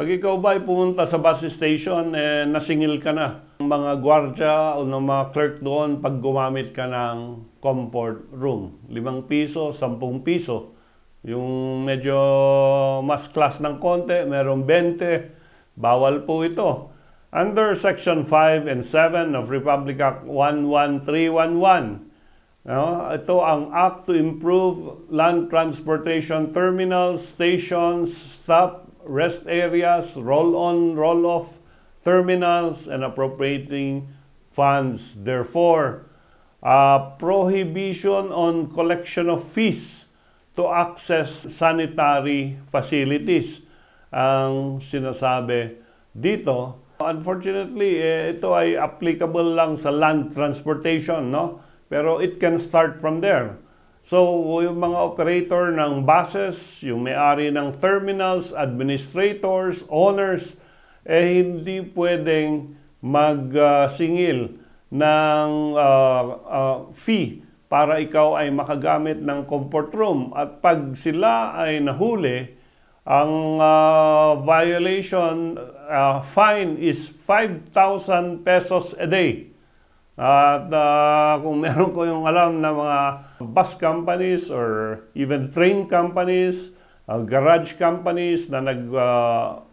Pag ikaw ba ay pumunta sa bus station, eh, nasingil ka na. Ang Mga gwardya o ng mga clerk doon pag gumamit ka ng comfort room. Limang piso, sampung piso. Yung medyo mas class ng konti, merong 20. Bawal po ito. Under Section 5 and 7 of Republic Act 11311, no? ito ang Act to Improve Land Transportation Terminals, Stations, Stop, Rest Areas, Roll-on, Roll-off Terminals, and Appropriating Funds. Therefore, uh, prohibition on collection of fees to access sanitary facilities ang sinasabi dito. Unfortunately, eh, ito ay applicable lang sa land transportation, no? Pero it can start from there. So, yung mga operator ng buses, yung may-ari ng terminals, administrators, owners, eh hindi pwedeng magsingil ng ah, ah, fee para ikaw ay makagamit ng comfort room. At pag sila ay nahuli, ang ah, violation ah, fine is 5,000 pesos a day. At ah, kung meron ko yung alam na mga bus companies or even train companies, ah, garage companies na nag-charge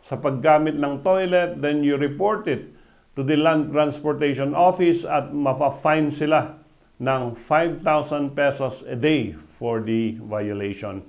sa paggamit ng toilet, then you report it to the Land Transportation Office at mafa-fine sila ng 5,000 pesos a day for the violation.